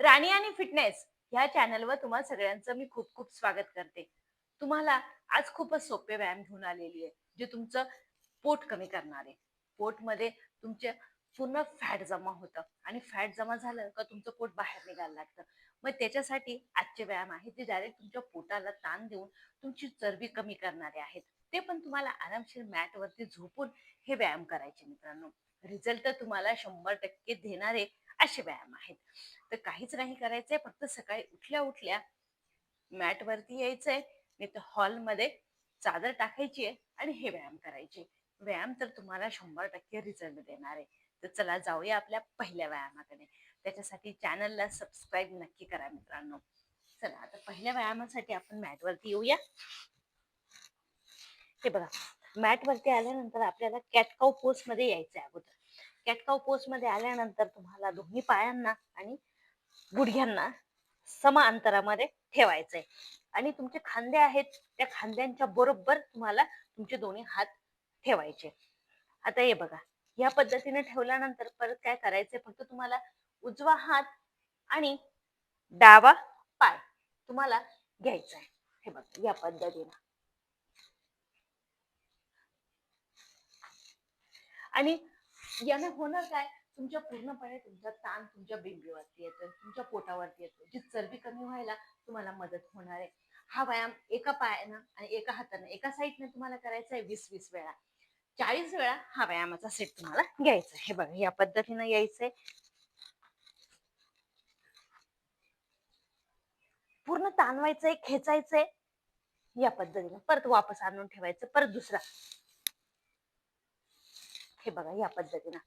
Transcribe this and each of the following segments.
राणी आणि फिटनेस ह्या चॅनलवर तुम्हा सगळ्यांचं मी खूप खूप स्वागत करते. तुम्हाला आज खूपच सोपे व्यायाम घेऊन आलेली आहे जे तुमचं पोट कमी करणार आहे. पोटमध्ये तुमचे पूर्ण फॅट जमा होतं आणि फॅट जमा झालं का तुमचं पोट बाहेर निघायला लागतं. मग त्याच्यासाठी आजचे व्यायाम आहेत ते डायरेक्ट तुमच्या पोटाला ताण देऊन तुमची चरबी कमी करणारे आहेत. ते पण तुम्हाला आरामशीर मॅट वरती झोपून हे व्यायाम करायचे मित्रांनो. रिझल्ट तर तुम्हाला शंभर टक्के देणारे असे व्यायाम आहेत. तर काहीच नाही करायचंय फक्त सकाळी उठल्या उठल्या मॅट वरती यायचंय नाही तर हॉलमध्ये चादर टाकायची आहे आणि हे व्यायाम करायचे. व्यायाम तर तुम्हाला शंभर टक्के रिझल्ट देणार आहे. तर चला जाऊया आपल्या पहिल्या व्यायामाकडे. त्याच्यासाठी चॅनलला सबस्क्राईब नक्की करा मित्रांनो. चला आता पहिल्या व्यायामासाठी आपण मॅट वरती येऊया. हे बघा मॅट वरती आल्यानंतर आपल्याला कॅटकाऊ पोस्टमध्ये यायचं आहे अगोदर. कॅटकाव पोस्टमध्ये आल्यानंतर तुम्हाला दोन्ही पायांना आणि गुडघ्यांना सम अंतरामध्ये ठेवायचंय. आणि तुमचे खांदे आहेत त्या खांद्यांच्या बरोबर तुम्हाला तुमचे दोन्ही हात ठेवायचे. आता हे बघा या पद्धतीने ठेवल्यानंतर परत काय करायचंय? फक्त तुम्हाला उजवा हात आणि डावा पाय तुम्हाला घ्यायचा आहे हे बघा या पद्धतीने. आणि याने होणार काय? तुमच्या पूर्णपणे तुमचा ताण तुमच्या बिंबीवरती येतो तुमच्या पोटावरती येतो जी चरबी कमी व्हायला तुम्हाला मदत होणार आहे. हा व्यायाम एका पायानं आणि एका हातानं एका साईडने तुम्हाला करायचा आहे वीस वीस वेळा. चाळीस वेळा हा व्यायामाचा सेट तुम्हाला घ्यायचा आहे. हे बघा या पद्धतीनं यायचंय. पूर्ण ताणवायचंय खेचायचंय. या पद्धतीनं. परत वापस आणून ठेवायचं. परत दुसरा. हे बघा या पद्धतीनं.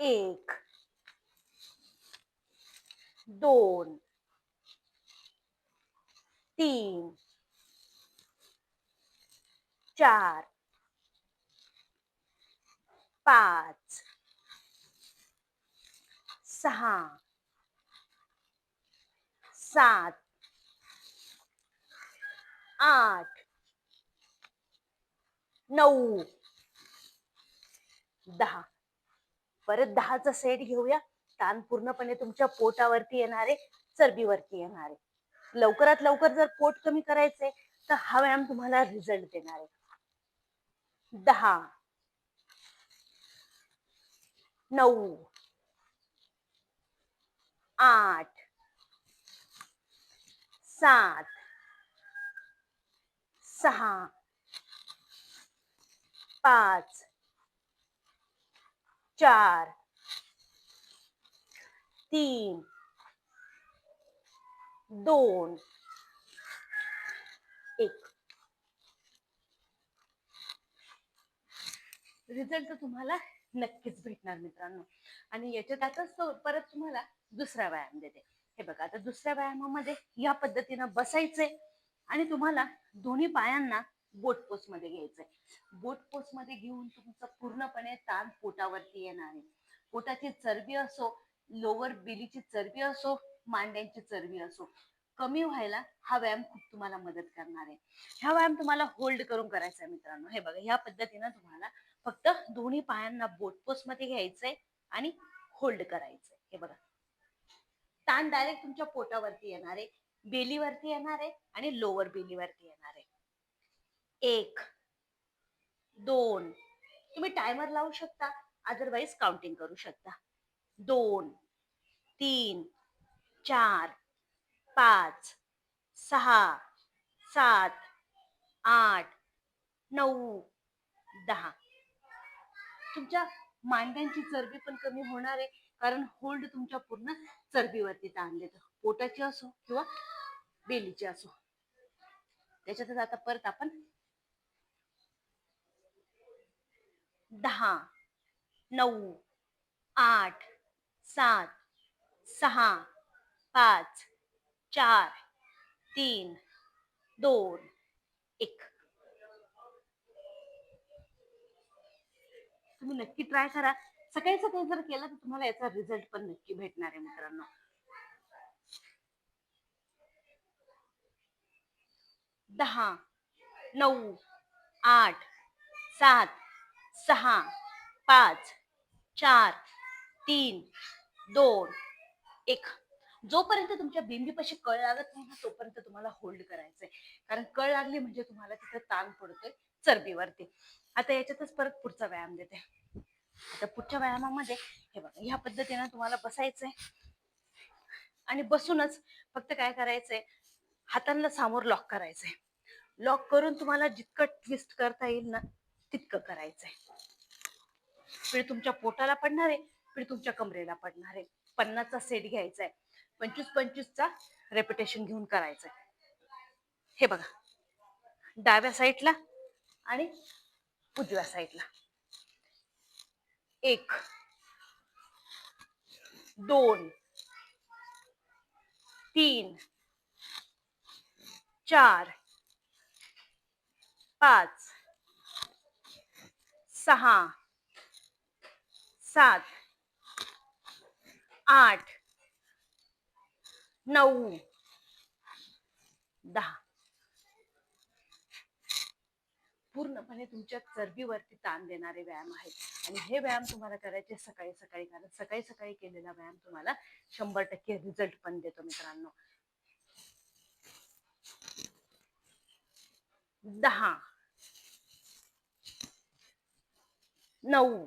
एक दोन तीन चार पाच सहा सात आठ नऊ दहा. परत दहाचा सेट घेऊया. ताण पूर्णपणे तुमच्या पोटावरती येणारे चरबीवरती येणारे. लवकरात लवकर जर पोट कमी करायचे तर हा व्यायाम तुम्हाला रिझल्ट देणार आहे. दहा. नऊ. आठ. सात. सहा. पाच. चार तीन दोन एक. रिझल्ट तर तुम्हाला नक्कीच भेटणार मित्रांनो. आणि याच्यात आता परत तुम्हाला दुसरा व्यायाम देते. हे बघा आता दुसऱ्या व्यायामामध्ये या पद्धतीनं बसायचंय आणि तुम्हाला दोन्ही पायांना बोट पोस्टमध्ये घ्यायचंय. बोट पोस्टमध्ये घेऊन तुमचं पूर्णपणे ताण पोटावरती येणार आहे. पोटाची चरबी असो लोअर बेलीची चरबी असो मांड्यांची चरबी असो कमी व्हायला हा व्यायाम खूप तुम्हाला मदत करणार आहे. हा व्यायाम तुम्हाला होल्ड करून करायचा आहे मित्रांनो. हे बघा ह्या पद्धतीनं तुम्हाला फक्त दोन्ही पायांना बोटमध्ये घ्यायचंय आणि होल्ड करायचंय. हे बघा. ताण डायरेक्ट तुमच्या पोटावरती येणार आहे बेलीवरती येणार आहे आणि लोअर बेलीवरती येणार आहे. एक दोन. तुम्ही टायमर लावू शकता अदरवाईज काउंटिंग करू शकता. दोन तीन चार पाच सहा सात आठ नऊ दहा. तुमच्या मांड्यांची चरबी पण कमी होणार आहे कारण होल्ड तुमच्या पूर्ण चरबीवरती ताण देतं. पोटाची असो किंवा बेलीची असो. त्याच्यातच आता परत आपण दहा नऊ आठ सात सहा पाच चार तीन दोन एक. तुम्ही नक्की ट्राय करा. सकाळी सकाळी जर केलं तर तुम्हाला याचा रिझल्ट पण नक्की भेटणार आहे मित्रांनो. दहा नऊ आठ सात सहा पाच चार तीन दोन एक. जोपर्यंत तुमच्या बिंबीपाशी कळ लागत नाही ना तोपर्यंत तुम्हाला होल्ड करायचंय. कारण कळ लागली म्हणजे तुम्हाला तिथं ताण पडतोय चरबीवरती. आता याच्यातच परत पुढचा व्यायाम देते. आता पुढच्या व्यायामामध्ये हे बघा ह्या पद्धतीनं तुम्हाला बसायचंय. आणि बसूनच फक्त काय करायचंय हातांना समोर लॉक करायचंय. लॉक करून तुम्हाला जितकं ट्विस्ट करता येईल ना तितकं करायचंय. पीळ तुमच्या पोटाला पडणार आहे पीळ तुमच्या कमरेला पडणार आहे. पन्नासचा सेट घ्यायचा आहे. पंचवीस पंचवीसचा रेपिटेशन घेऊन करायचंय आहे. हे बघा. डाव्या साईडला आणि उजव्या साईडला एक दोन तीन चार पाच सहा सात आठ नऊ दहा. पूर्णपणे तुमच्या चरबीवरती ताण देणारे व्यायाम आहेत. आणि हे व्यायाम तुम्हाला करायचे सकाळी सकाळी कारण सकाळी सकाळी केलेला व्यायाम तुम्हाला शंभर टक्के रिझल्ट पण देतो मित्रांनो. दहा नऊ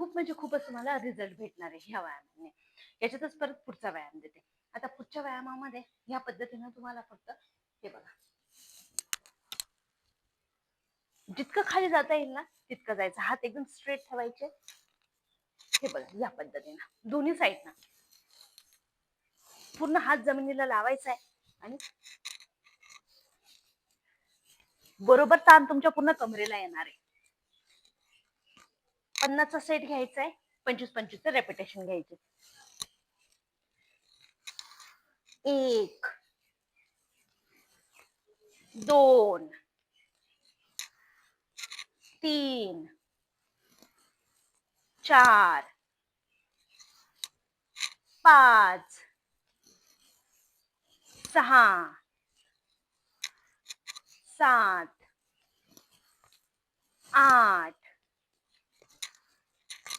खूप म्हणजे खूपच तुम्हाला रिझल्ट भेटणार आहे ह्या व्यायामाने. याच्यातच परत पुढचा व्यायाम देते. आता पुढच्या व्यायामामध्ये ह्या पद्धतीनं तुम्हाला फक्त हे बघा. जितकं खाली जाता येईल ना तितकं जायचं. हात एकदम स्ट्रेट ठेवायचे. हे बघा या पद्धतीनं. दोन्ही साईडनं पूर्ण हात जमिनीला लावायचा आहे आणि बरोबर ताण तुमच्या पूर्ण कमरेला येणार. आहे पन्नासचा सेट घ्यायचा आहे पंचवीस पंचवीसचं रेपिटेशन घ्यायचे एक दोन तीन चार पाच सहा सात आठ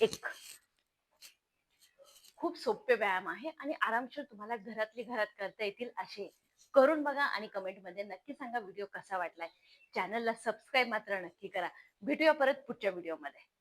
एक. खूप सोपे व्यायाम आहे आणि आरामशीर तुम्हाला घरातली घरात करता येतील असे. करून बघा आणि कमेंटमध्ये नक्की सांगा व्हिडिओ कसा वाटलाय. चॅनलला सबस्क्राईब मात्र नक्की करा. भेटूया परत पुढच्या व्हिडिओमध्ये